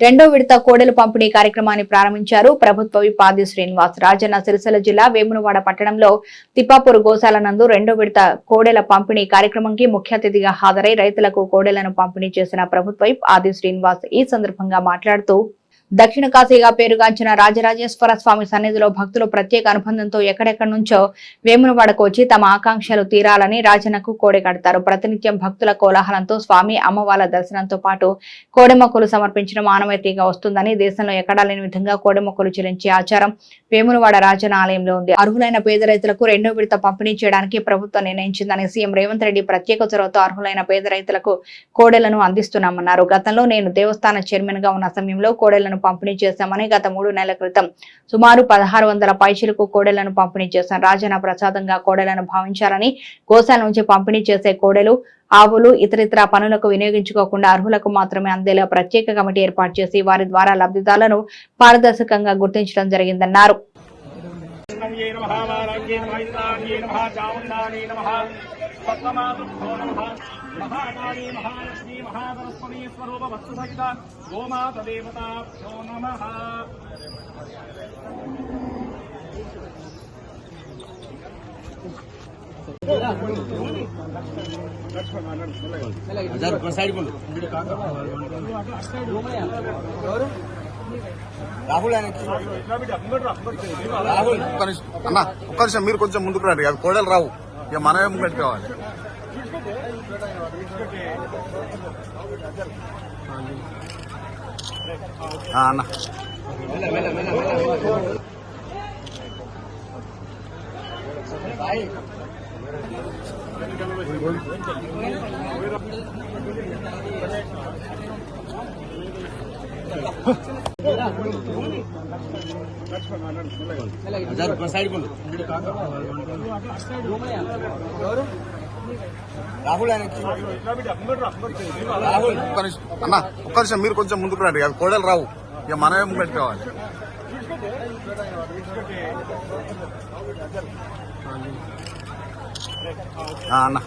రెండో విడత కోడెల పంపిణీ కార్యక్రమాన్ని ప్రారంభించారు ప్రభుత్వ విపాది శ్రీనివాస్. రాజన్న సిరిసిల్ల జిల్లా వేమునవాడ పట్టణంలో తిప్పాపూర్ గోశాల నందు రెండో విడత కోడెల పంపిణీ కార్యక్రమంకి ముఖ్య అతిథిగా హాజరై రైతులకు కోడెలను పంపిణీ చేసిన ప్రభుత్వ ఆది శ్రీనివాస్ ఈ సందర్భంగా మాట్లాడుతూ దక్షిణ కాశీగా పేరుగాంచిన రాజరాజేశ్వర స్వామి సన్నిధిలో భక్తులు ప్రత్యేక అనుబంధంతో ఎక్కడెక్కడి నుంచో వేమునవాడకు వచ్చి తమ ఆకాంక్షలు తీరాలని రాజనకు కోడె కడతారు. ప్రతినిత్యం భక్తుల కోలాహలంతో స్వామి అమ్మవార్ల దర్శనంతో పాటు కోడెమొక్కలు సమర్పించడం ఆనవాయితీగా వస్తుందని దేశంలో ఎక్కడా లేని విధంగా కోడెమొక్కలు చెల్లించే ఆచారం వేమునవాడ రాజన ఆలయంలో ఉంది. అర్హులైన పేద రైతులకు రెండో విడత పంపిణీ చేయడానికి ప్రభుత్వం నిర్ణయించిందని సీఎం రేవంత్ రెడ్డి ప్రత్యేక చొరవతో అర్హులైన పేద రైతులకు కోడెలను అందిస్తున్నామన్నారు. గతంలో నేను దేవస్థాన చైర్మన్గా ఉన్న సమయంలో కోడెలను పంపిణీ చేశామని గత మూడు నెలల క్రితం సుమారు పదహారు వందల పైచీలకు కోడెలను పంపిణీ చేశాం రాజన్న ప్రసాదంగా కోడెలను భావించారని గోశాల నుంచి పంపిణీ చేసే కోడెలు ఆవులు ఇతరితర పనులకు వినియోగించుకోకుండా అర్హులకు మాత్రమే అందేలా ప్రత్యేక కమిటీ ఏర్పాటు చేసి వారి ద్వారా లబ్ధిదారులను పారదర్శకంగా గుర్తించడం జరిగిందన్నారు. మహాకాళీ మహాలక్ష్మీ మహాసరస్వతీ స్వరూప వస్తు సహిత గోమాత దేవతాభ్యో రాహుల్ రాహుల్ అన్న ఒక్క నిమిషం మీరు కొంచెం ముందుకు రండి. అవి కోడలు రావు. ఇక మనమే ముందు కావాలి ఆ, అన్న రాహుల్ ఆయన రాహుల్ ఒక్క నిమిషం. అన్న ఒక్క నిమిషం మీరు కొంచెం ముందుకు రండి. అవి కోడలు రావు. ఇక మనమే ముంగటి కావాలి ఆ, అన్న.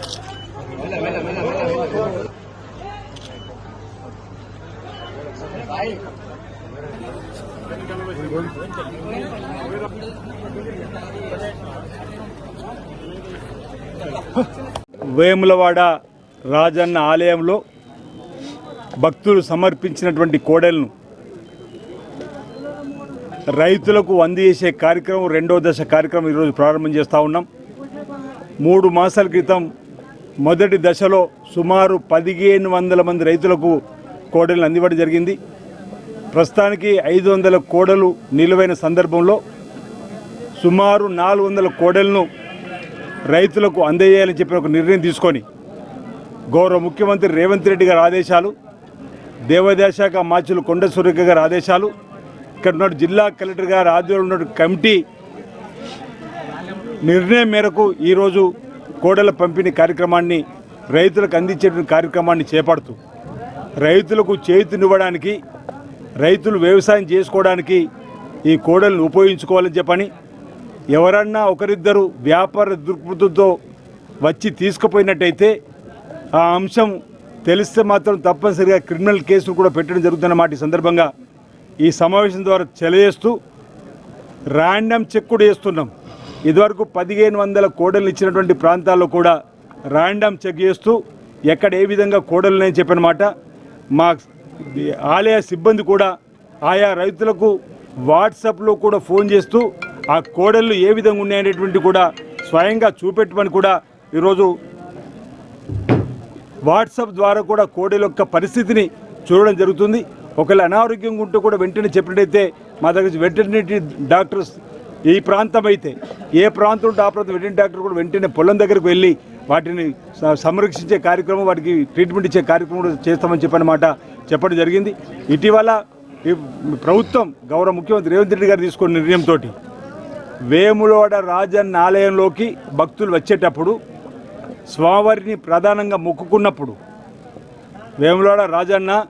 వేములవాడ రాజన్న ఆలయంలో భక్తులు సమర్పించినటువంటి కోడెలను రైతులకు అందజేసే కార్యక్రమం రెండో దశ కార్యక్రమం ఈరోజు ప్రారంభం చేస్తూ ఉన్నాం. మూడు మాసాల క్రితం మొదటి దశలో సుమారు పదిహేను వందల మంది రైతులకు కోడెలను అందివ్వడం జరిగింది. ప్రస్తుతానికి ఐదు వందల కోడలు నిలువైన సందర్భంలో సుమారు నాలుగు వందల కోడెలను రైతులకు అందజేయాలని చెప్పిన ఒక నిర్ణయం తీసుకొని గౌరవ ముఖ్యమంత్రి రేవంత్ రెడ్డి గారి ఆదేశాలు దేవాదాయ శాఖ మాచులు కొండ సురేఖ గారి ఆదేశాలు ఇక్కడ ఉన్న జిల్లా కలెక్టర్ గారి ఆధ్వర్యంలో ఉన్న కమిటీ నిర్ణయం మేరకు ఈరోజు కోడల పంపిణీ కార్యక్రమాన్ని రైతులకు అందించేటువంటి కార్యక్రమాన్ని చేపడుతూ రైతులకు చేతినివ్వడానికి రైతులు వ్యవసాయం చేసుకోవడానికి ఈ కోడలను ఉపయోగించుకోవాలని చెప్పని ఎవరన్నా ఒకరిద్దరు వ్యాపార దృక్పథంతో వచ్చి తీసుకుపోయినట్టయితే ఆ అంశం తెలిస్తే మాత్రం తప్పనిసరిగా క్రిమినల్ కేసులు కూడా పెట్టడం జరుగుతున్నమాట ఈ సందర్భంగా ఈ సమావేశం ద్వారా తెలియజేస్తూ ర్యాండమ్ చెక్ కూడా చేస్తున్నాం. ఇదివరకు పదిహేను వందల కోడలు ఇచ్చినటువంటి ప్రాంతాల్లో కూడా ర్యాండమ్ చెక్ చేస్తూ ఎక్కడ ఏ విధంగా కోడలు ఉన్నాయని చెప్పనమాట మా ఆలయ సిబ్బంది కూడా ఆయా రైతులకు వాట్సాప్లో కూడా ఫోన్ చేస్తూ ఆ కోడళ్ళు ఏ విధంగా ఉన్నాయనేటువంటి కూడా స్వయంగా చూపెట్టమని కూడా ఈరోజు వాట్సాప్ ద్వారా కూడా కోడెల యొక్క పరిస్థితిని చూడడం జరుగుతుంది. ఒకవేళ అనారోగ్యంగా ఉంటూ కూడా వెంటనే చెప్పినట్టయితే మా దగ్గర వెటర్నరీ డాక్టర్స్ ఈ ప్రాంతం అయితే ఏ ప్రాంతం ఉంటే ఆ ప్రాంతం వెటర్నరీ డాక్టర్ కూడా వెంటనే పొలం దగ్గరకు వెళ్ళి వాటిని సంరక్షించే కార్యక్రమం వాటికి ట్రీట్మెంట్ ఇచ్చే కార్యక్రమం కూడా చేస్తామని చెప్పనమాట చెప్పడం జరిగింది. ఇటీవల ఈ ప్రభుత్వం గౌరవ ముఖ్యమంత్రి రేవంత్ రెడ్డి గారు తీసుకున్న నిర్ణయంతో వేములవాడ రాజన్న ఆలయంలోకి భక్తులు వచ్చేటప్పుడు స్వామివారిని ప్రధానంగా మొక్కుకున్నప్పుడు వేములవాడ రాజన్న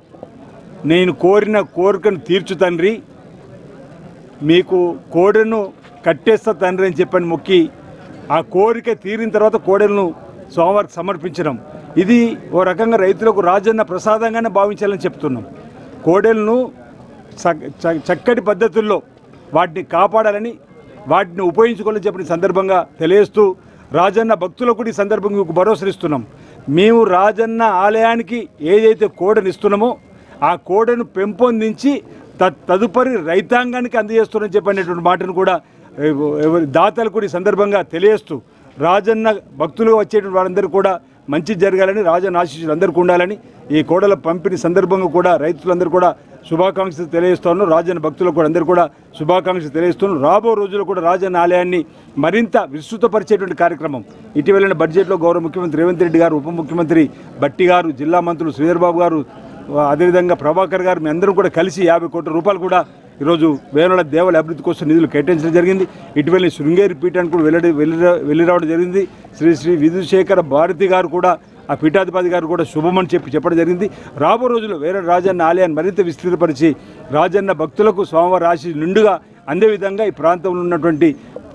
నేను కోరిన కోరికను తీర్చు తండ్రి మీకు కోడెను కట్టేస్తా తండ్రి అని చెప్పని మొక్కి ఆ కోరిక తీరిన తర్వాత కోడెలను స్వామివారికి సమర్పించడం. ఇది ఓ రకంగా రైతులకు రాజన్న ప్రసాదంగానే భావించాలని చెప్తున్నాం. కోడెలను చ- చ- చక్కటి పద్ధతుల్లో వాటిని కాపాడాలని వాటిని ఉపయోగించుకోవాలని చెప్పిన సందర్భంగా తెలియజేస్తూ రాజన్న భక్తులకు ఈ సందర్భంగా మీకు భరోసా ఇస్తున్నాం. మేము రాజన్న ఆలయానికి ఏదైతే కోడనిస్తున్నామో ఆ కోడను పెంపొందించి త- తదుపరి రైతాంగానికి అందజేస్తున్నామని చెప్పినటువంటి మాటను కూడా ఎవ- దాతలు కూడా ఈ సందర్భంగా తెలియజేస్తూ రాజన్న భక్తులు వచ్చేటువంటి వారందరూ కూడా మంచి జరగాలని రాజన్న ఆశీస్సులు అందరికీ ఉండాలని ఈ కోడల పంపిణీ సందర్భంగా కూడా రైతులందరూ కూడా శుభాకాంక్షలు తెలియజేస్తున్నాను రాజన్న భక్తులకు కూడా అందరూ కూడా శుభాకాంక్షలు తెలియజేస్తున్నాను రాబో రోజుల్లో కూడా రాజన్న ఆలయాన్ని మరింత విస్తృతపరిచేటువంటి కార్యక్రమం. ఇటీవలైన బడ్జెట్లో గౌరవ ముఖ్యమంత్రి రేవంత్ రెడ్డి గారు ఉప ముఖ్యమంత్రి బట్టి గారు జిల్లా మంత్రులు శ్రీధర్ బాబు గారు అదేవిధంగా ప్రభాకర్ గారు మీ అందరూ కూడా కలిసి యాభై కోట్ల రూపాయలు కూడా ఈరోజు వేనుల దేవాలయ అభివృద్ధి కోసం నిధులు కేటాయించడం జరిగింది. ఇటీవల శృంగేరి పీఠానికి కూడా వెళ్ళి వెళ్ళి వెళ్ళి రావడం జరిగింది. శ్రీ శ్రీ విధుశేఖర భారతి గారు కూడా ఆ పీఠాధిపతి గారు కూడా శుభమని చెప్పి చెప్పడం జరిగింది. రాబో రోజుల్లో వేరే రాజన్న ఆలయాన్ని మరింత విస్తృతపరిచి రాజన్న భక్తులకు స్వామివారి రాశి నిండుగా అందే విధంగా ఈ ప్రాంతంలో ఉన్నటువంటి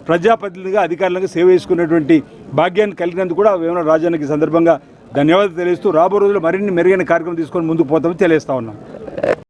ప్రజాప్రతినిధిగా అధికారులుగా సేవ చేసుకునేటువంటి భాగ్యాన్ని కలిగినందుకు కూడా వేమన రాజన్నకి సందర్భంగా ధన్యవాదాలు తెలియస్తూ రాబో రోజుల్లో మరిన్ని మెరుగైన కార్యక్రమం తీసుకొని ముందుకు పోతామని తెలియస్తా ఉన్నాం.